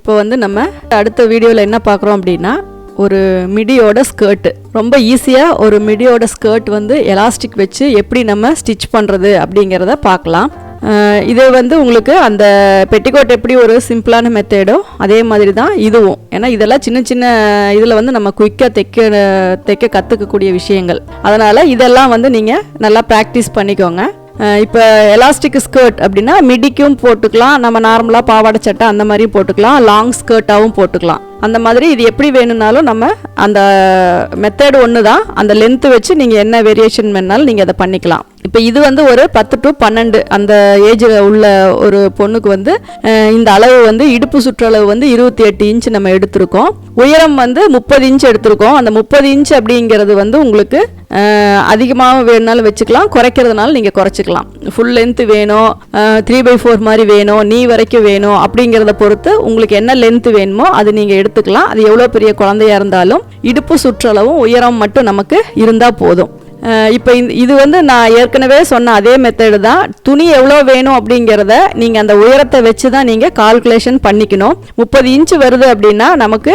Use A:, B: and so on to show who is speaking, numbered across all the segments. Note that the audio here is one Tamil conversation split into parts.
A: இப்போ வந்து நம்ம அடுத்த வீடியோவில் என்ன பார்க்குறோம் அப்படின்னா ஒரு மிடியோட ஸ்கர்ட்டு ரொம்ப ஈஸியாக ஒரு மிடியோட ஸ்கர்ட் வந்து எலாஸ்டிக் வச்சு எப்படி நம்ம ஸ்டிச் பண்ணுறது அப்படிங்கிறத பார்க்கலாம். இது வந்து உங்களுக்கு அந்த பெட்டிகோட் எப்படி ஒரு சிம்பிளான மெத்தேடோ அதே மாதிரி தான் இதுவும். ஏன்னா இதெல்லாம் சின்ன சின்ன இதில் வந்து நம்ம குயிக்காக தைக்க தைக்க கற்றுக்கக்கூடிய விஷயங்கள். அதனால் இதெல்லாம் வந்து நீங்கள் நல்லா ப்ராக்டிஸ் பண்ணிக்கோங்க. இப்போ எலாஸ்டிக் ஸ்கர்ட் அப்படின்னா மிடிக்கும் போட்டுக்கலாம். நம்ம நார்மலாக பாவாடை சட்டை அந்த மாதிரியும் போட்டுக்கலாம். லாங் ஸ்கர்ட்டாகவும் போட்டுக்கலாம். அந்த மாதிரி இது எப்படி வேணும்னாலும் நம்ம அந்த மெத்தேடு ஒன்று தான் அந்த லென்த்து வச்சு நீங்கள் என்ன வேரியேஷன் வேணாலும் நீங்கள் அதை பண்ணிக்கலாம். இப்போ இது வந்து ஒரு பத்து டு பன்னெண்டு அந்த ஏஜில் உள்ள ஒரு பொண்ணுக்கு வந்து இந்த அளவு வந்து இடுப்பு சுற்றளவு வந்து இருபத்தி எட்டு இன்ச் நம்ம எடுத்திருக்கோம். உயரம் வந்து முப்பது இன்ச் எடுத்திருக்கோம். அந்த முப்பது இன்ச் அப்படிங்கிறது வந்து உங்களுக்கு அதிகமாக வேணுனாலும் வச்சுக்கலாம். குறைக்கிறதுனால நீங்கள் குறைச்சிக்கலாம். ஃபுல் லென்த்து வேணும் த்ரீ பை ஃபோர் மாதிரி வேணும் நீ வரைக்கும் வேணும் அப்படிங்கிறத பொறுத்து உங்களுக்கு என்ன லென்த்து வேணுமோ அது நீங்கள் எடுத்துக்கலாம். அது எவ்வளோ பெரிய குழந்தையா இருந்தாலும் இடுப்பு சுற்றளவும் உயரம் மட்டும் நமக்கு இருந்தால் போதும். இப்போ இது வந்து நான் ஏற்கனவே சொன்ன அதே மெத்தடு தான். துணி எவ்வளோ வேணும் அப்படிங்கிறத நீங்கள் அந்த உயரத்தை வச்சு தான் நீங்கள் கால்குலேஷன் பண்ணிக்கணும். முப்பது இன்ச்சு வருது அப்படின்னா நமக்கு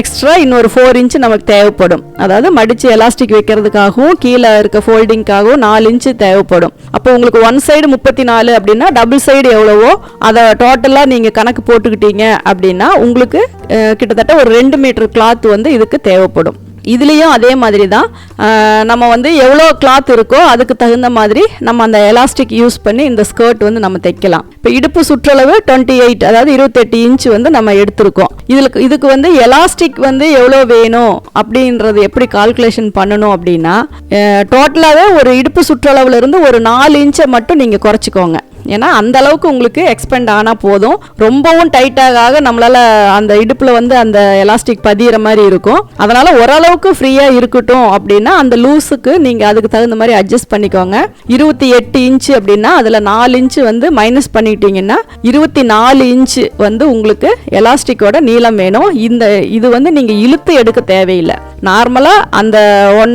A: எக்ஸ்ட்ரா இன்னொரு ஃபோர் இன்ச்சு நமக்கு தேவைப்படும். அதாவது மடித்து எலாஸ்டிக் வைக்கிறதுக்காகவும் கீழே இருக்க ஃபோல்டிங்க்காகவும் நாலு இன்ச்சு தேவைப்படும். அப்போ உங்களுக்கு ஒன் சைடு முப்பத்தி நாலு அப்படின்னா டபுள் சைடு எவ்வளவோ அதை டோட்டலாக நீங்கள் கணக்கு போட்டுக்கிட்டீங்க அப்படின்னா உங்களுக்கு கிட்டத்தட்ட ஒரு ரெண்டு மீட்டர் கிளாத் வந்து இதுக்கு தேவைப்படும். இதுலேயும் அதே மாதிரி தான் நம்ம வந்து எவ்வளோ கிளாத் இருக்கோ அதுக்கு தகுந்த மாதிரி நம்ம அந்த எலாஸ்டிக் யூஸ் பண்ணி இந்த ஸ்கர்ட் வந்து நம்ம தைக்கலாம். இப்போ இடுப்பு சுற்றளவு டுவெண்ட்டி எயிட் அதாவது இருபத்தெட்டு இன்ச் வந்து நம்ம எடுத்திருக்கோம். இதுக்கு இதுக்கு வந்து எலாஸ்டிக் வந்து எவ்வளோ வேணும் அப்படின்றது எப்படி கால்குலேஷன் பண்ணணும் அப்படின்னா டோட்டலாகவே ஒரு இடுப்பு சுற்றளவுலேருந்து ஒரு நாலு இன்ச்சை மட்டும் நீங்கள் குறைச்சிக்கோங்க. ஏன்னா அந்த அளவுக்கு உங்களுக்கு எக்ஸ்பெண்ட் ஆனால் போதும். ரொம்பவும் டைட்டாக ஆக நம்மளால் அந்த இடுப்பில் வந்து அந்த எலாஸ்டிக் பதியிற மாதிரி இருக்கும். அதனால் ஓரளவுக்கு ஃப்ரீயாக இருக்கட்டும் அப்படின்னா அந்த லூஸுக்கு நீங்கள் அதுக்கு தகுந்த மாதிரி அட்ஜஸ்ட் பண்ணிக்கோங்க. இருபத்தி எட்டு இன்ச்சு அப்படின்னா அதில் நாலு இன்ச்சு வந்து மைனஸ் பண்ணிட்டீங்கன்னா இருபத்தி நாலு இன்ச்சு வந்து உங்களுக்கு எலாஸ்டிக்கோட நீளம் வேணும். இந்த இது வந்து நீங்கள் இழுத்து எடுக்க தேவையில்லை. நார்மலாக அந்த ஒன்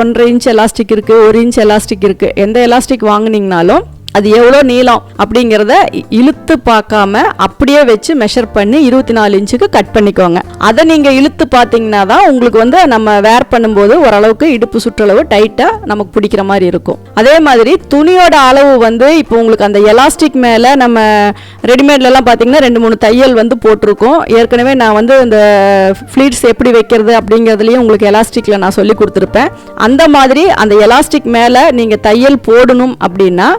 A: ஒன்றரை இன்ச் எலாஸ்டிக் இருக்குது ஒரு இன்ச் எலாஸ்டிக் இருக்குது எந்த எலாஸ்டிக் வாங்கினீங்கனாலும் அது எவ்வளோ நீளம் அப்படிங்கிறத இழுத்து பார்க்காம அப்படியே வச்சு மெஷர் பண்ணி இருபத்தி நாலு இன்ச்சுக்கு கட் பண்ணிக்கோங்க. அதை நீங்கள் இழுத்து பார்த்தீங்கன்னா தான் உங்களுக்கு வந்து நம்ம வேர் பண்ணும்போது ஓரளவுக்கு இடுப்பு சுற்றளவு டைட்டாக நமக்கு பிடிக்கிற மாதிரி இருக்கும். அதே மாதிரி துணியோட அளவு வந்து இப்போ உங்களுக்கு அந்த எலாஸ்டிக் மேலே நம்ம ரெடிமேட்லலாம் பார்த்தீங்கன்னா ரெண்டு மூணு தையல் வந்து போட்டிருக்கோம். ஏற்கனவே நான் வந்து இந்த ஃப்ளீட்ஸ் எப்படி வைக்கிறது அப்படிங்கிறதுலையும் உங்களுக்கு எலாஸ்டிக்கில் நான் சொல்லி கொடுத்துருப்பேன். அந்த மாதிரி அந்த எலாஸ்டிக் மேலே நீங்கள் தையல் போடணும் அப்படின்னா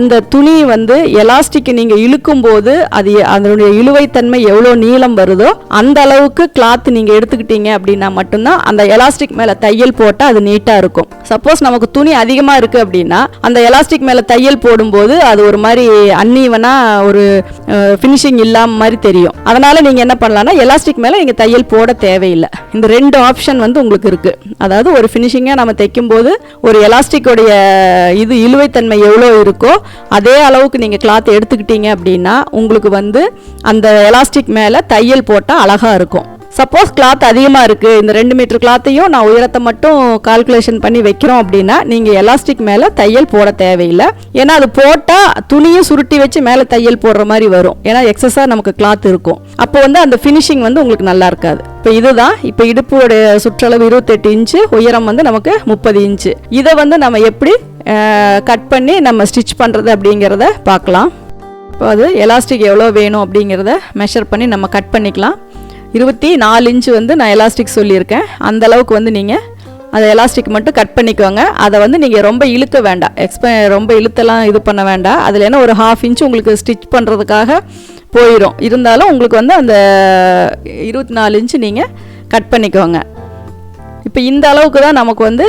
A: அந்த துணி வந்து எலாஸ்டிக் நீங்கள் இழுக்கும் போது அது அதனுடைய இழுவைத்தன்மை எவ்வளோ நீளம் வருதோ அந்த அளவுக்கு கிளாத் நீங்கள் எடுத்துக்கிட்டீங்க அப்படின்னா மட்டும்தான் அந்த எலாஸ்டிக் மேலே தையல் போட்டால் அது நீட்டாக இருக்கும். சப்போஸ் நமக்கு துணி அதிகமாக இருக்குது அப்படின்னா அந்த எலாஸ்டிக் மேலே தையல் போடும்போது அது ஒரு மாதிரி அன்னீவனாக ஒரு ஃபினிஷிங் இல்லாமல் மாதிரி தெரியும். அதனால் நீங்கள் என்ன பண்ணலாம்னா எலாஸ்டிக் மேலே நீங்கள் தையல் போட தேவையில்லை. இந்த ரெண்டு ஆப்ஷன் வந்து உங்களுக்கு இருக்குது அதாவது ஒரு ஃபினிஷிங்காக நம்ம தைக்கும்போது ஒரு எலாஸ்டிக்கோடைய இது இழுவைத்தன்மை எவ்வளோ இருக்கோ அதே அளவுக்கு நீங்கள் கிளாத் எடுத்துக்கிட்டீங்க அப்படின்னா உங்களுக்கு வந்து அந்த எலாஸ்டிக் மேலே தையல் போட்டால் அழகாக இருக்கும். சப்போஸ் கிளாத் அதிகமாக இருக்குது இந்த ரெண்டு மீட்டர் கிளாத்தையும் நான் உயரத்தை மட்டும் கால்குலேஷன் பண்ணி வைக்கிறோம் அப்படின்னா நீங்கள் எலாஸ்டிக் மேலே தையல் போட தேவையில்லை. ஏன்னா அது போட்டால் துணியும் சுருட்டி வச்சு மேலே தையல் போடுற மாதிரி வரும். ஏன்னா எக்ஸஸாக நமக்கு கிளாத் இருக்கும். அப்போ வந்து அந்த ஃபினிஷிங் வந்து உங்களுக்கு நல்லா இருக்காது. இப்போ இதுதான் இப்போ இடுப்போட சுற்றளவு இருபத்தெட்டு இன்ச்சு உயரம் வந்து நமக்கு முப்பது இன்ச்சு. இதை வந்து நம்ம எப்படி கட் பண்ணி நம்ம ஸ்டிச் பண்ணுறது அப்படிங்கிறத பார்க்கலாம். இப்போ அது எலாஸ்டிக் எவ்வளோ வேணும் அப்படிங்கிறத மெஷர் பண்ணி நம்ம கட் பண்ணிக்கலாம். இருபத்தி நாலு இன்ச்சு வந்து நான் எலாஸ்டிக் சொல்லியிருக்கேன். அந்த அளவுக்கு வந்து நீங்கள் அதை எலாஸ்டிக் மட்டும் கட் பண்ணிக்கோங்க. அதை வந்து நீங்கள் ரொம்ப இழுக்க வேண்டாம். எக்ஸ்ப ரொம்ப இழுத்தெல்லாம் இது பண்ண வேண்டாம். அதில் என்ன ஒரு ஹாஃப் இன்ச் உங்களுக்கு ஸ்டிச் பண்ணுறதுக்காக போயிடும் இருந்தாலும் உங்களுக்கு வந்து அந்த இருபத்தி நாலு இன்ச்சு நீங்கள் கட் பண்ணிக்கோங்க. இப்போ இந்த அளவுக்கு தான் நமக்கு வந்து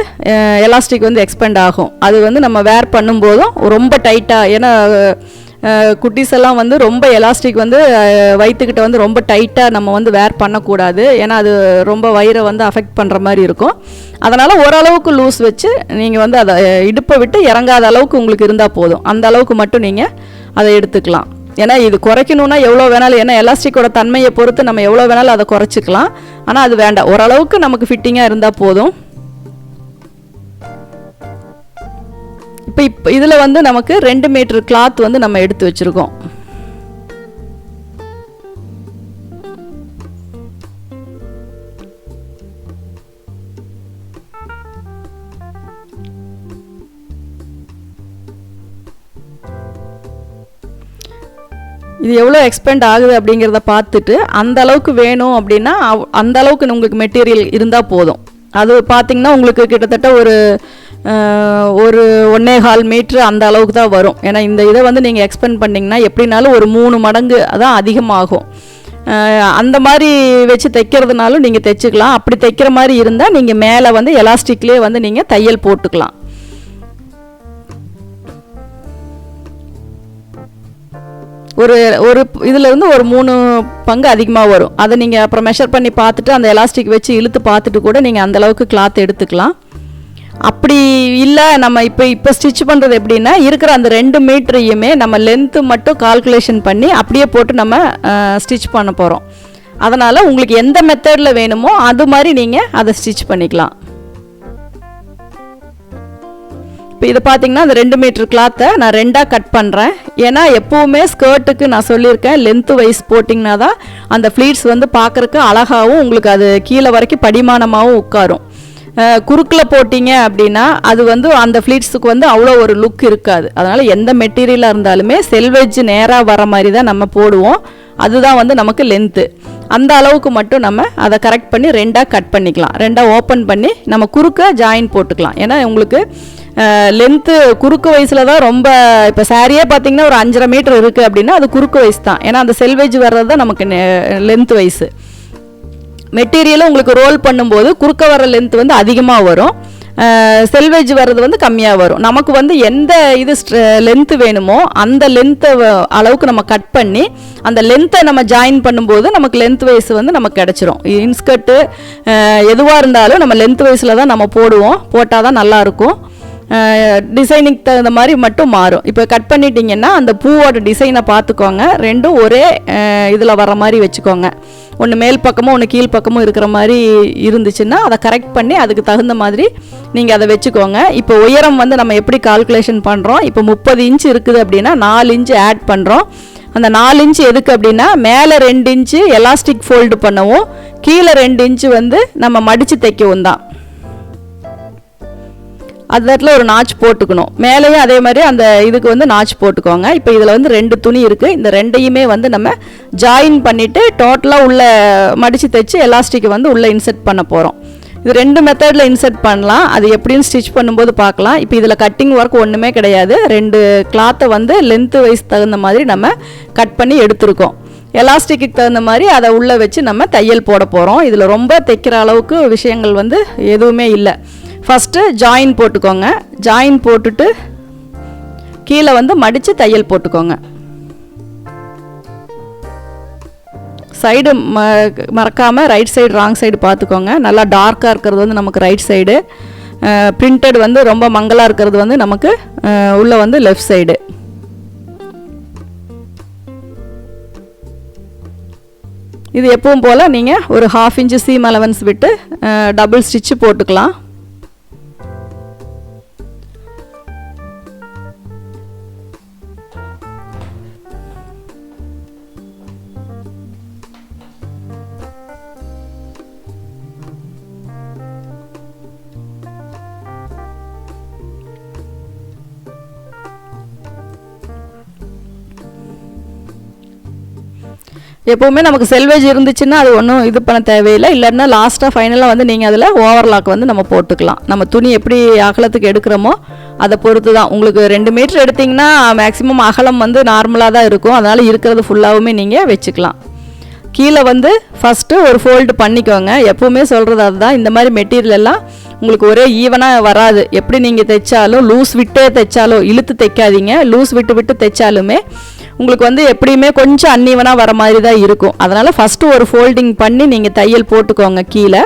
A: எலாஸ்டிக் வந்து எக்ஸ்பெண்ட் ஆகும். அது வந்து நம்ம வேர் பண்ணும்போதும் ரொம்ப டைட்டாக ஏன்னா குட்டீஸ் எல்லாம் வந்து ரொம்ப எலாஸ்டிக் வந்து வயிற்றுக்கிட்ட வந்து ரொம்ப டைட்டாக நம்ம வந்து வேர் பண்ணக்கூடாது. ஏன்னா அது ரொம்ப வயிறை வந்து அஃபெக்ட் பண்ணுற மாதிரி இருக்கும். அதனால் ஓரளவுக்கு லூஸ் வச்சு நீங்கள் வந்து அதை இடுப்பை விட்டு இறங்காத அளவுக்கு உங்களுக்கு இருந்தால் போதும். அந்த அளவுக்கு மட்டும் நீங்கள் அதை எடுத்துக்கலாம். ஏன்னா இது குறைக்கணும்னா எவ்வளோ வேணாலும் ஏன்னா எலாஸ்டிக்கோட தன்மையை பொறுத்து நம்ம எவ்வளோ வேணாலும் அதை குறைச்சிக்கலாம். ஆனால் அது வேண்டாம். ஓரளவுக்கு நமக்கு ஃபிட்டிங்காக இருந்தால் போதும். இப்போ இப்போ இதில் வந்து நமக்கு ரெண்டு மீட்டர் கிளாத் வந்து நம்ம எடுத்து வச்சுருக்கோம். இது எவ்வளோ எக்ஸ்பெண்ட் ஆகுது அப்படிங்கிறத பார்த்துட்டு அந்த அளவுக்கு வேணும் அப்படின்னா அவ்- அந்த அளவுக்கு உங்களுக்கு மெட்டீரியல் இருந்தால் போதும். அது பார்த்தீங்கன்னா உங்களுக்கு கிட்டத்தட்ட ஒரு ஒரு ஒன்னே கால் மீட்ரு அந்த அளவுக்கு தான் வரும். ஏன்னா இந்த இதை வந்து நீங்கள் எக்ஸ்பெண்ட் பண்ணிங்கன்னா எப்படினாலும் ஒரு மூணு மடங்கு அதான் அதிகமாகும். அந்த மாதிரி வச்சு தைக்கிறதுனாலும் நீங்கள் தைச்சிக்கலாம். அப்படி தைக்கிற மாதிரி இருந்தால் நீங்கள் மேலே வந்து எலாஸ்டிக்லேயே வந்து நீங்கள் தையல் போட்டுக்கலாம். ஒரு ஒரு இதில் இருந்து ஒரு மூணு பங்கு அதிகமாக வரும். அதை நீங்கள் அப்புறம் மெஷர் பண்ணி பார்த்துட்டு அந்த எலாஸ்டிக் வச்சு இழுத்து பார்த்துட்டு கூட நீங்கள் அந்த அளவுக்கு கிளாத் எடுத்துக்கலாம். அப்படி இல்லை நம்ம இப்போ இப்போ ஸ்டிச் பண்ணுறது எப்படின்னா இருக்கிற அந்த ரெண்டு மீட்டரையுமே நம்ம லென்த்து மட்டும் கால்குலேஷன் பண்ணி அப்படியே போட்டு நம்ம ஸ்டிச் பண்ண போகிறோம் அதனால் உங்களுக்கு எந்த மெத்தடில் வேணுமோ அது மாதிரி நீங்கள் அதை ஸ்டிச் பண்ணிக்கலாம். இப்போ இதை பார்த்தீங்கன்னா அந்த ரெண்டு மீட்டர் கிளாத்தை நான் ரெண்டாக கட் பண்ணுறேன் ஏன்னா எப்போவுமே ஸ்கர்ட்டுக்கு நான் சொல்லியிருக்கேன் லென்த்து வைஸ் போட்டிங்கன்னா தான் அந்த ஃப்ளீட்ஸ் வந்து பார்க்குறக்கு அழகாகவும் உங்களுக்கு அது கீழே வரைக்கும் படிமானமாகவும் உட்காரும். குறுக்கில் போட்டிங்க அப்படின்னா அது வந்து அந்த ஃப்ளீட்ஸுக்கு வந்து அவ்வளோ ஒரு லுக் இருக்காது. அதனால் எந்த மெட்டீரியலாக இருந்தாலுமே செல்வெஜ் நேராக வர மாதிரி தான் நம்ம போடுவோம். அதுதான் வந்து நமக்கு லென்த்து அந்த அளவுக்கு மட்டும் நம்ம அதை கரெக்ட் பண்ணி ரெண்டாக கட் பண்ணிக்கலாம். ரெண்டாக ஓப்பன் பண்ணி நம்ம குறுக்க ஜாயின் போட்டுக்கலாம். ஏன்னா உங்களுக்கு லென்த்து குறுக்கு வயசில் தான் ரொம்ப இப்போ சாரியே பார்த்தீங்கன்னா ஒரு அஞ்சரை மீட்டர் இருக்குது அப்படின்னா அது குறுக்கு வயசு தான். ஏன்னா அந்த செல்வேஜ் வர்றது தான் நமக்கு லென்த் வயசு. மெட்டீரியலும் உங்களுக்கு ரோல் பண்ணும்போது குறுக்க வர லென்த் வந்து அதிகமாக வரும். செல்வேஜ் வர்றது வந்து கம்மியாக வரும். நமக்கு வந்து எந்த இது லென்த்து வேணுமோ அந்த லென்த்தை அளவுக்கு நம்ம கட் பண்ணி அந்த லென்த்தை நம்ம ஜாயின் பண்ணும்போது நமக்கு லென்த் வைஸ் வந்து நமக்கு கிடச்சிரும். இன்ஸ்கர்ட்டு எதுவாக இருந்தாலும் நம்ம லென்த் வைஸில் தான் நம்ம போடுவோம். போட்டால் தான் நல்லாயிருக்கும் டிசைனிங் தகுந்த மாதிரி மட்டும் மாறும். இப்போ கட் பண்ணிட்டீங்கன்னா அந்த பூவோட டிசைனை பார்த்துக்கோங்க. ரெண்டும் ஒரே இதில் வர மாதிரி வச்சுக்கோங்க. ஒன்று மேல் பக்கமும் ஒன்று கீழ் பக்கமும் இருக்கிற மாதிரி இருந்துச்சுன்னா அதை கரெக்ட் பண்ணி அதுக்கு தகுந்த மாதிரி நீங்கள் அதை வச்சுக்கோங்க. இப்போ உயரம் வந்து நம்ம எப்படி கால்குலேஷன் பண்ணுறோம் இப்போ முப்பது இன்ச் இருக்குது அப்படின்னா நாலு இன்ச்சு ஆட் பண்ணுறோம் அந்த நாலு இன்ச்சு எதுக்கு அப்படின்னா மேலே ரெண்டு இன்ச்சு எலாஸ்டிக் ஃபோல்டு பண்ணவும். கீழே ரெண்டு இன்ச்சு வந்து நம்ம மடித்து தைக்கவும் தான். அது இடத்துல ஒரு நாச் போட்டுக்கணும். மேலேயும் அதே மாதிரி அந்த இதுக்கு வந்து நாச் போட்டுக்கோங்க. இப்போ இதில் வந்து ரெண்டு துணி இருக்குது இந்த ரெண்டையுமே வந்து நம்ம ஜாயின் பண்ணிவிட்டு டோட்டலாக உள்ள மடித்து தைச்சு எலாஸ்டிக்கை வந்து உள்ளே இன்செர்ட் பண்ண போகிறோம் இது ரெண்டு மெத்தடில் இன்செர்ட் பண்ணலாம். அது எப்படின்னு ஸ்டிச் பண்ணும்போது பார்க்கலாம். இப்போ இதில் கட்டிங் ஒர்க் ஒன்றுமே கிடையாது. ரெண்டு கிளாத்தை வந்து லென்த்து வைஸ் தகுந்த மாதிரி நம்ம கட் பண்ணி எடுத்திருக்கோம். எலாஸ்டிக்கு தகுந்த மாதிரி அதை உள்ளே வச்சு நம்ம தையல் போட போகிறோம் இதில் ரொம்ப தைக்கிற அளவுக்கு விஷயங்கள் வந்து எதுவுமே இல்லை. ஃபஸ்ட்டு ஜாயின் போட்டுக்கோங்க. ஜாயின் போட்டுட்டு கீழே வந்து மடித்து தையல் போட்டுக்கோங்க. சைடு ம மறக்காமல் ரைட் சைடு ராங் சைடு பார்த்துக்கோங்க. நல்லா டார்க்காக இருக்கிறது வந்து நமக்கு ரைட் சைடு பிரிண்டட் வந்து ரொம்ப மங்கலாக இருக்கிறது வந்து நமக்கு உள்ளே வந்து லெஃப்ட் சைடு இது எப்பவும் போல் நீங்கள் ஒரு ஹாஃப் இன்ச்சு சீம் அலவன்ஸ் விட்டு டபுள் ஸ்டிச்சு போட்டுக்கலாம். எப்போவுமே நமக்கு செல்வேஜ் இருந்துச்சுன்னா அது ஒன்றும் இது பண்ண தேவையில்லை. இல்லைன்னா லாஸ்ட்டாக ஃபைனலாக வந்து நீங்கள் அதில் ஓவர்லாக் வந்து நம்ம போட்டுக்கலாம். நம்ம துணி எப்படி அகலத்துக்கு எடுக்கிறோமோ அதை பொறுத்து தான் உங்களுக்கு ரெண்டு மீட்டர் எடுத்திங்கன்னா மேக்ஸிமம் அகலம் வந்து நார்மலாக தான் இருக்கும். அதனால் இருக்கிறது ஃபுல்லாகவுமே நீங்கள் வச்சுக்கலாம். கீழே வந்து ஃபஸ்ட்டு ஒரு ஃபோல்டு பண்ணிக்கோங்க. எப்போவுமே சொல்கிறது அதுதான். இந்த மாதிரி மெட்டீரியல் எல்லாம் உங்களுக்கு ஒரே ஈவனாக வராது. எப்படி நீங்கள் தைச்சாலும் லூஸ் விட்டே தைச்சாலும் இழுத்து தைக்காதீங்க. லூஸ் விட்டு விட்டு தைச்சாலுமே உங்களுக்கு வந்து எப்படியுமே கொஞ்சம் அன்னீவனாக வர மாதிரி தான் இருக்கும். அதனால் ஃபஸ்ட்டு ஒரு ஃபோல்டிங் பண்ணி நீங்கள் தையல் போட்டுக்கோங்க கீழே.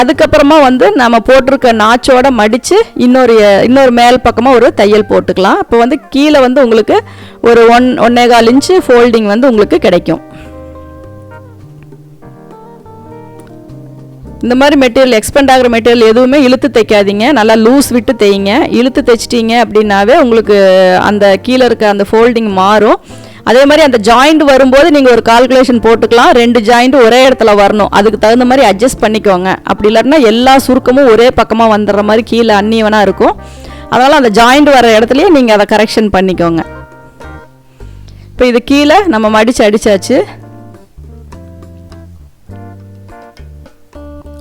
A: அதுக்கப்புறமா வந்து நம்ம போட்டிருக்க நாச்சோட மடித்து இன்னொரு இன்னொரு மேல் பக்கமாக ஒரு தையல் போட்டுக்கலாம். இப்போ வந்து கீழே வந்து உங்களுக்கு ஒரு ஒன் ஒன்னே கால் இன்ச்சு ஃபோல்டிங் வந்து உங்களுக்கு கிடைக்கும். இந்த மாதிரி மெட்டீரியல் எக்ஸ்பெண்ட் ஆகிற மெட்டீரியல் எதுவுமே இழுத்து தைக்காதீங்க. நல்லா லூஸ் விட்டு தைங்க இழுத்து தைச்சிட்டிங்க அப்படின்னாவே உங்களுக்கு அந்த கீழே இருக்க அந்த ஃபோல்டிங் மாறும். அதே மாதிரி அந்த ஜாயிண்ட் வரும்போது நீங்கள் ஒரு கால்குலேஷன் போட்டுக்கலாம். ரெண்டு ஜாயிண்ட் ஒரே இடத்துல வரணும். அதுக்கு தகுந்த மாதிரி அட்ஜஸ்ட் பண்ணிக்கோங்க. அப்படி இல்லைன்னா எல்லா சுருக்கமும் ஒரே பக்கமாக வந்துடுற மாதிரி கீழே அன்னீவனாக இருக்கும். அதனால் அந்த ஜாயிண்ட் வர இடத்துலையே நீங்கள் அதை கரெக்ஷன் பண்ணிக்கோங்க. இப்போ இது கீழே நம்ம மடித்து அடித்தாச்சு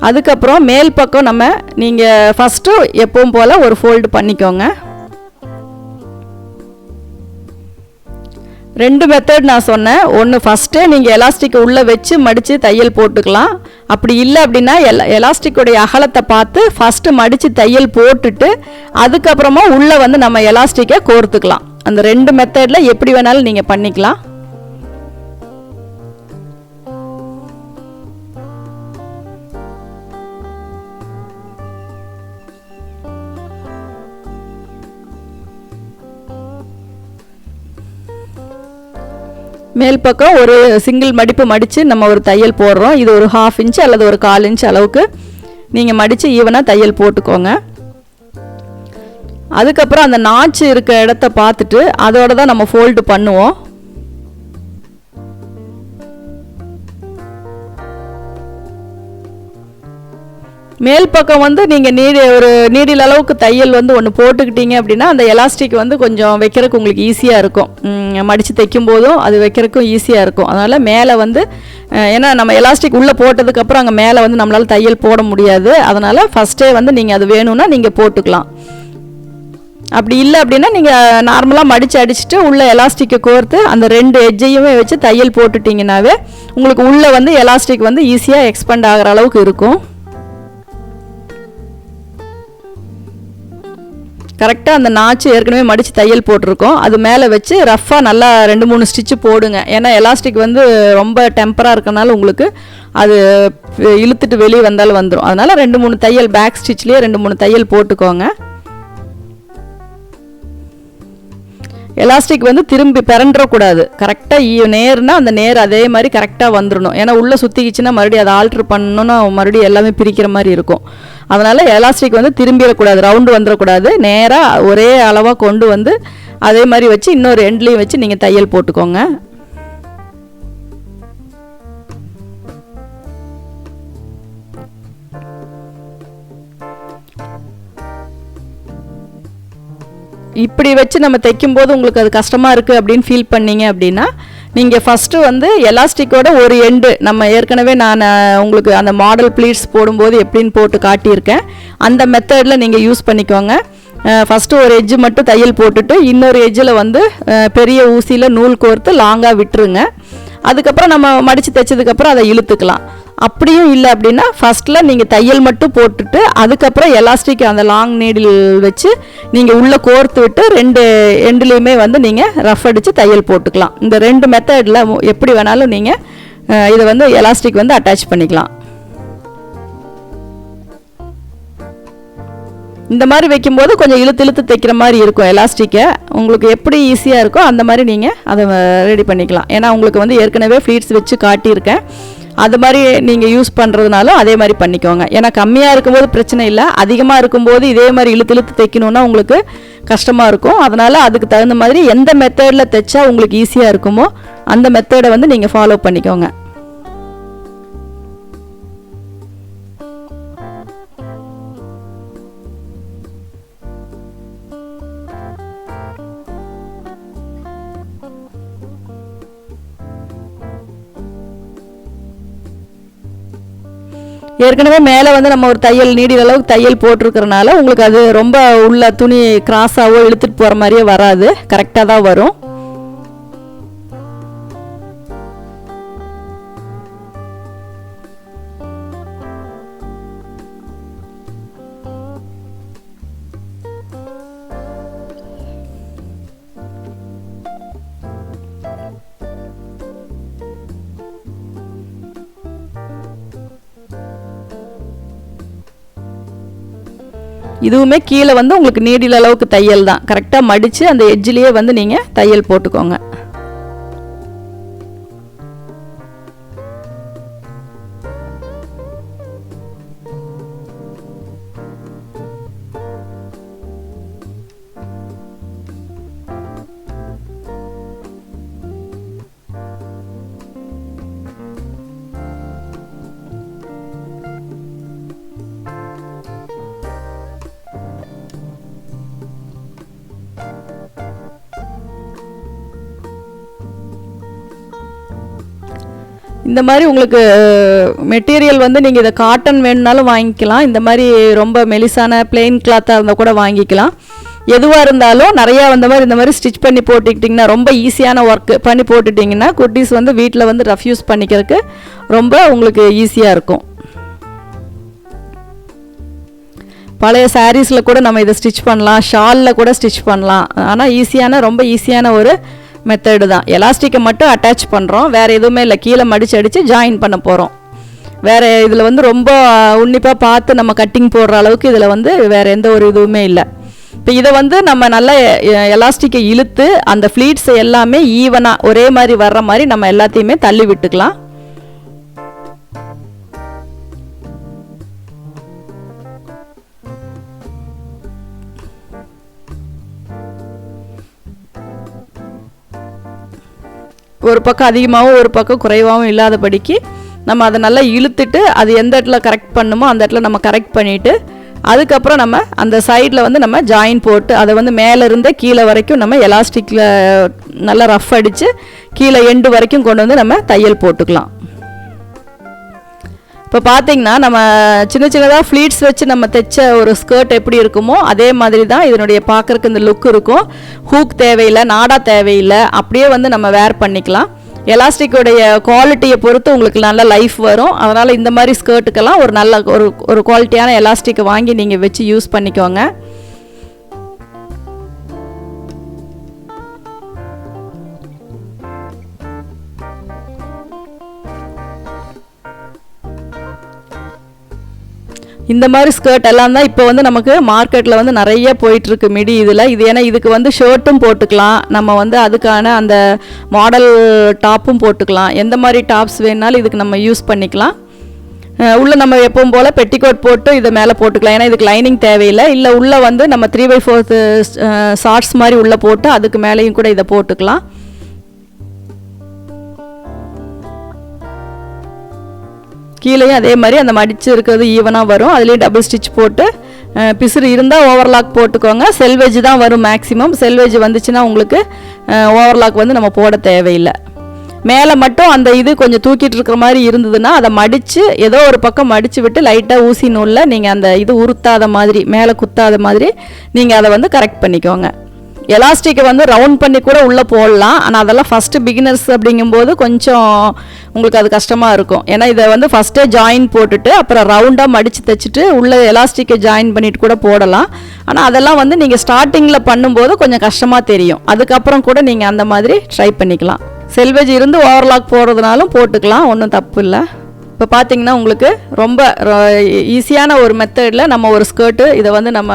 A: அதுக்கப்புறம் மேல் பக்கம் நம்ம நீங்கள் ஃபஸ்ட்டு எப்பவும் போல் ஒரு ஃபோல்டு பண்ணிக்கோங்க. ரெண்டு மெத்தட் நான் சொன்னேன். ஒன்று ஃபஸ்ட்டே நீங்கள் எலாஸ்டிக் உள்ளே வச்சு மடித்து தையல் போட்டுக்கலாம். அப்படி இல்லை அப்படின்னா எல் எலாஸ்டிக்குடைய அகலத்தை பார்த்து ஃபஸ்ட்டு மடித்து தையல் போட்டுட்டு அதுக்கப்புறமா உள்ளே வந்து நம்ம எலாஸ்டிக்கை கோர்த்துக்கலாம். அந்த ரெண்டு மெத்தடில் எப்படி வேணாலும் நீங்கள் பண்ணிக்கலாம். மேல் பக்கம் ஒரு சிங்கிள் மடிப்பு மடித்து நம்ம ஒரு தையல் போடுறோம். இது ஒரு ஹாஃப் இன்ச் அல்லது ஒரு கால் இன்ச் அளவுக்கு நீங்கள் மடித்து ஈவனாக தையல் போட்டுக்கோங்க. அதுக்கப்புறம் அந்த நாச்சு இருக்க இடத்த பார்த்துட்டு அதோட தான் நம்ம ஃபோல்டு பண்ணுவோம். மேல் பக்கம் வந்து நீங்கள் நீடி ஒரு நீடில் அளவுக்கு தையல் வந்து ஒன்று போட்டுக்கிட்டீங்க அப்படின்னா அந்த எலாஸ்டிக் வந்து கொஞ்சம் வைக்கிறதுக்கு உங்களுக்கு ஈஸியாக இருக்கும். மடித்து தைக்கும் போதும் அது வைக்கிறதுக்கும் ஈஸியாக இருக்கும். அதனால் மேலே வந்து ஏன்னா நம்ம எலாஸ்டிக் உள்ளே போட்டதுக்கப்புறம் அங்கே மேலே வந்து நம்மளால் தையல் போட முடியாது. அதனால் ஃபஸ்ட்டே வந்து நீங்கள் அது வேணும்னா நீங்கள் போட்டுக்கலாம். அப்படி இல்லை அப்படின்னா நீங்கள் நார்மலாக மடித்து அடிச்சுட்டு உள்ளே எலாஸ்டிக்கை கோர்த்து அந்த ரெண்டு எஜ்ஜையுமே வச்சு தையல் போட்டுட்டிங்கனாவே உங்களுக்கு உள்ளே வந்து எலாஸ்டிக் வந்து ஈஸியாக எக்ஸ்பெண்ட் ஆகிற அளவுக்கு இருக்கும். கரெக்டாக அந்த நாச்சு ஏற்கனவே மடித்து தையல் போட்டிருக்கோம். அது மேலே வச்சு ரஃப்பாக நல்லா ரெண்டு மூணு ஸ்டிச்சு போடுங்க. ஏன்னா எலாஸ்டிக் வந்து ரொம்ப டெம்பராக இருக்கனால உங்களுக்கு அது இழுத்துட்டு வெளியே வந்தாலும் வந்துடும் அதனால் ரெண்டு மூணு தையல் பேக் ஸ்டிச்லேயே ரெண்டு மூணு தையல் போட்டுக்கோங்க. எலாஸ்டிக் வந்து திரும்பி பிறண்டக்கூடாது கரெக்டாக நேர்னா அந்த நேர் அதே மாதிரி கரெக்டாக வந்துடணும் ஏன்னா உள்ளே சுற்றிக்கிச்சுன்னா மறுபடியும் அதை ஆல்ட்ரு பண்ணணும்னா மறுபடியும் எல்லாமே பிரிக்கிற மாதிரி இருக்கும். அதனால் எலாஸ்டிக் வந்து திரும்பிடக்கூடாது. ரவுண்டு வந்துடக்கூடாது. நேராக ஒரே அளவாக கொண்டு வந்து அதே மாதிரி வச்சு இன்னொரு எண்ட்லேயும் வச்சு நீங்கள் தையல் போட்டுக்கோங்க. இப்படி வச்சு நம்ம தைக்கும்போது உங்களுக்கு அது கஷ்டமாக இருக்குது அப்படின்னு ஃபீல் பண்ணீங்க அப்படின்னா நீங்கள் ஃபஸ்ட்டு வந்து எலாஸ்டிக்கோட ஒரு எண்டு நம்ம ஏற்கனவே நான் உங்களுக்கு அந்த மாடல் ப்ளீட்ஸ் போடும்போது எப்படின்னு போட்டு காட்டியிருக்கேன். அந்த மெத்தடில் நீங்கள் யூஸ் பண்ணிக்கோங்க. ஃபஸ்ட்டு ஒரு எஜ்ஜு மட்டும் தையல் போட்டுட்டு இன்னொரு எஜ்ஜில் வந்து பெரிய ஊசியில் நூல் கோர்த்து லாங்காக விட்டுருங்க. அதுக்கப்புறம் நம்ம மடித்து தைச்சதுக்கப்புறம் அதை இழுத்துக்கலாம். அப்படியும் இல்லை அப்படின்னா ஃபஸ்ட்டில் நீங்கள் தையல் மட்டும் போட்டுட்டு அதுக்கப்புறம் எலாஸ்டிக் அந்த லாங் நீடில் வச்சு நீங்கள் உள்ளே கோர்த்து விட்டு ரெண்டு எண்டுலேயுமே வந்து நீங்கள் ரஃப் அடித்து தையல் போட்டுக்கலாம். இந்த ரெண்டு மெத்தடில் எப்படி வேணாலும் நீங்கள் இதை வந்து எலாஸ்டிக் வந்து அட்டாச் பண்ணிக்கலாம். இந்த மாதிரி வைக்கும்போது கொஞ்சம் இழுத்து இழுத்து தைக்கிற மாதிரி இருக்கும் எலாஸ்டிக்கை உங்களுக்கு எப்படி ஈஸியாக இருக்கோ அந்த மாதிரி நீங்கள் அதை ரெடி பண்ணிக்கலாம். ஏன்னா உங்களுக்கு வந்து ஏற்கனவே ஃப்ளீட்ஸ் வச்சு காட்டியிருக்கேன். அது மாதிரி நீங்கள் யூஸ் பண்ணுறதுனாலும் அதே மாதிரி பண்ணிக்கோங்க. ஏன்னா கம்மியாக இருக்கும்போது பிரச்சனை இல்லை. அதிகமாக இருக்கும்போது இதே மாதிரி இழுத்து இழுத்து தைக்கணுன்னா உங்களுக்கு கஷ்டமாக இருக்கும். அதனால் அதுக்கு தகுந்த மாதிரி எந்த மெத்தடில் தைச்சா உங்களுக்கு ஈஸியாக இருக்குமோ அந்த மெத்தடை வந்து நீங்கள் ஃபாலோ பண்ணிக்கோங்க. ஏற்கனவே மேலே வந்து நம்ம ஒரு தையல் நீடில் அளவுக்கு தையல் போட்டிருக்கிறனால உங்களுக்கு அது ரொம்ப உள்ள துணி கிராஸாகவோ இழுத்துட்டு போகிற மாதிரியே வராது. கரெக்டாக தான் வரும். இதுவுமே கீழே வந்து உங்களுக்கு நீடில் அளவுக்கு தையல் தான். கரெக்டாக மடித்து அந்த எஜ்ஜிலேயே வந்து நீங்கள் தையல் போட்டுக்கோங்க. இந்த மாதிரி உங்களுக்கு மெட்டீரியல் வந்து நீங்கள் இதை காட்டன் வேணுனாலும் வாங்கிக்கலாம். இந்த மாதிரி ரொம்ப மெலிசான பிளெயின் கிளாத்தாக இருந்தால் கூட வாங்கிக்கலாம். எதுவாக இருந்தாலும் நிறையா வந்த மாதிரி இந்த மாதிரி ஸ்டிச் பண்ணி போட்டுக்கிட்டிங்கன்னா ரொம்ப ஈஸியான ஒர்க் பண்ணி போட்டுட்டிங்கன்னா குட்டீஸ் வந்து வீட்டில் வந்து ரஃப் யூஸ் பண்ணிக்கிறதுக்கு ரொம்ப உங்களுக்கு ஈஸியாக இருக்கும். பழைய சாரீஸில் கூட நம்ம இதை ஸ்டிச் பண்ணலாம். ஷாலில் கூட ஸ்டிச் பண்ணலாம். ஆனால் ஈஸியான ரொம்ப ஈஸியான ஒரு மெத்தடு தான். எலாஸ்டிக்கை மட்டும் அட்டாச் பண்ணுறோம் வேறு எதுவுமே இல்லை. கீழே மடித்து அடித்து ஜாயின் பண்ண போகிறோம் வேறு இதில் வந்து ரொம்ப உன்னிப்பாக பார்த்து நம்ம கட்டிங் போடுற அளவுக்கு இதில் வந்து வேறு எந்த ஒரு இதுவுமே இல்லை. இப்போ இதை வந்து நம்ம நல்லா எலாஸ்டிக்கை இழுத்து அந்த ஃப்ளீட்ஸ் எல்லாமே ஈவனாக ஒரே மாதிரி வர்ற மாதிரி நம்ம எல்லாத்தையுமே தள்ளி விட்டுக்கலாம். ஒரு பக்கம் அதிகமாகவும் ஒரு பக்கம் குறைவாகவும் இல்லாதபடிக்கு நம்ம அதை நல்லா இழுத்துட்டு அது எந்த இடத்துல கரெக்ட் பண்ணுமோ அந்த இடத்துல நம்ம கரெக்ட் பண்ணிவிட்டு அதுக்கப்புறம் நம்ம அந்த சைடில் வந்து நம்ம ஜாயின் போட்டு அதை வந்து மேலே இருந்தே கீழே வரைக்கும் நம்ம எலாஸ்டிக்கில் நல்லா ரஃப் அடித்து கீழே எண்டு வரைக்கும் கொண்டு வந்து நம்ம தையல் போட்டுக்கலாம். இப்போ பார்த்தீங்கன்னா நம்ம சின்ன சின்னதாக ஃப்ளீட்ஸ் வச்சு நம்ம தைச்ச ஒரு ஸ்கர்ட் எப்படி இருக்குமோ அதே மாதிரி தான் இதனுடைய பார்க்குறக்கு இந்த லுக் இருக்கும். ஹூக் தேவையில்லை நாடா தேவையில்லை. அப்படியே வந்து நம்ம வேர் பண்ணிக்கலாம். எலாஸ்டிக்கோடைய குவாலிட்டியை பொறுத்து உங்களுக்கு நல்ல லைஃப் வரும். அதனால் இந்த மாதிரி ஸ்கர்ட்டுக்கெல்லாம் ஒரு நல்ல ஒரு ஒரு குவாலிட்டியான எலாஸ்டிக்கை வாங்கி நீங்கள் வச்சு யூஸ் பண்ணிக்கோங்க. இந்த மாதிரி ஸ்கர்ட் எல்லாம் தான் இப்போ வந்து நமக்கு மார்க்கெட்டில் வந்து நிறைய போயிட்டுருக்கு மிடி இதில். இது ஏன்னா இதுக்கு வந்து ஷர்ட்டும் போட்டுக்கலாம். நம்ம வந்து அதுக்கான அந்த மாடல் டாப்பும் போட்டுக்கலாம். எந்த மாதிரி டாப்ஸ் வேணாலும் இதுக்கு நம்ம யூஸ் பண்ணிக்கலாம். உள்ளே நம்ம எப்பவும் போல் பெட்டிக்கோட் போட்டு இதை மேலே போட்டுக்கலாம். ஏன்னா இதுக்கு லைனிங் தேவையில்லை. இல்லை உள்ளே வந்து நம்ம த்ரீ பை ஃபோர்த்து ஷார்ட்ஸ் மாதிரி உள்ளே போட்டு அதுக்கு மேலேயும் கூட இதை போட்டுக்கலாம். கீழேயும் அதே மாதிரி அந்த மடித்து இருக்கிறது ஈவனாக வரும். அதுலேயும் டபுள் ஸ்டிச் போட்டு பிசுறு இருந்தால் ஓவர்லாக் போட்டுக்கோங்க. செல்வேஜ் தான் வரும் மேக்ஸிமம் செல்வேஜ் வந்துச்சுன்னா உங்களுக்கு ஓவர்லாக் வந்து நம்ம போட தேவையில்லை. மேலே மட்டும் அந்த இது கொஞ்சம் தூக்கிட்டு இருக்கிற மாதிரி இருந்ததுன்னா அதை மடித்து ஏதோ ஒரு பக்கம் மடித்து விட்டு லைட்டாக ஊசி நூலில் நீங்கள் அந்த இது உறுத்தாத மாதிரி மேலே குத்தாத மாதிரி நீங்கள் அதை வந்து கரெக்ட் பண்ணிக்கோங்க. எலாஸ்டிக்கை வந்து ரவுண்ட் பண்ணி கூட உள்ளே போடலாம். ஆனால் அதெல்லாம் ஃபஸ்ட்டு பிகினர்ஸ் அப்படிங்கும்போது கொஞ்சம் உங்களுக்கு அது கஷ்டமாக இருக்கும். ஏன்னா இதை வந்து ஃபஸ்ட்டே ஜாயின் போட்டுட்டு அப்புறம் ரவுண்டாக மடித்து தைச்சிட்டு உள்ளே எலாஸ்டிக்கை ஜாயின் பண்ணிட்டு கூட போடலாம். ஆனால் அதெல்லாம் வந்து நீங்கள் ஸ்டார்டிங்கில் பண்ணும்போது கொஞ்சம் கஷ்டமாக தெரியும். அதுக்கப்புறம் கூட நீங்கள் அந்த மாதிரி ட்ரை பண்ணிக்கலாம். செல்வேஜ் இருந்து ஓவர்லாக் போடுறதுனாலும் போட்டுக்கலாம். ஒன்றும் தப்பு இல்லை. இப்போ பார்த்தீங்கன்னா உங்களுக்கு ரொம்ப ஈஸியான ஒரு மெத்தடில் நம்ம ஒரு ஸ்கர்ட்டு இதை வந்து நம்ம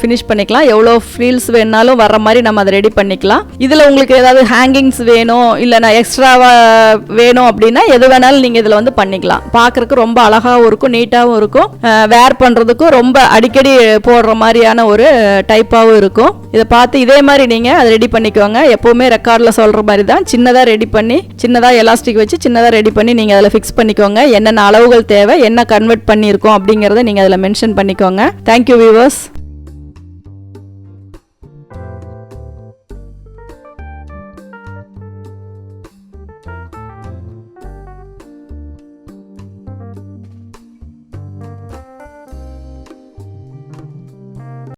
A: ஃபினிஷ் பண்ணிக்கலாம். எவ்வளோ ஃபீல்ஸ் வேணாலும் வர்ற மாதிரி நம்ம அதை ரெடி பண்ணிக்கலாம். இதில் உங்களுக்கு ஏதாவது ஹேங்கிங்ஸ் வேணும் இல்லை நான் எக்ஸ்ட்ராவாக வேணும் அப்படின்னா எது வேணாலும் நீங்கள் இதில் வந்து பண்ணிக்கலாம். பார்க்குறக்கு ரொம்ப அழகாகவும் இருக்கும் நீட்டாகவும் இருக்கும். வேர் பண்ணுறதுக்கும் ரொம்ப அடிக்கடி போடுற மாதிரியான ஒரு டைப்பாகவும் இருக்கும். இதை பார்த்து இதே மாதிரி நீங்கள் அதை ரெடி பண்ணிக்கோங்க. எப்போவுமே ரெக்கார்டில் சொல்கிற மாதிரி தான். சின்னதாக ரெடி பண்ணி சின்னதாக எலாஸ்டிக் வச்சு சின்னதாக ரெடி பண்ணி நீங்கள் அதில் ஃபிக்ஸ் பண்ணிக்கோங்க. என்னென்ன அளவுகள் தேவை என்ன கன்வெர்ட் பண்ணியிருக்கோம் அப்படிங்கிறத நீங்கள் அதில் மென்ஷன் பண்ணிக்கோங்க. Thank you viewers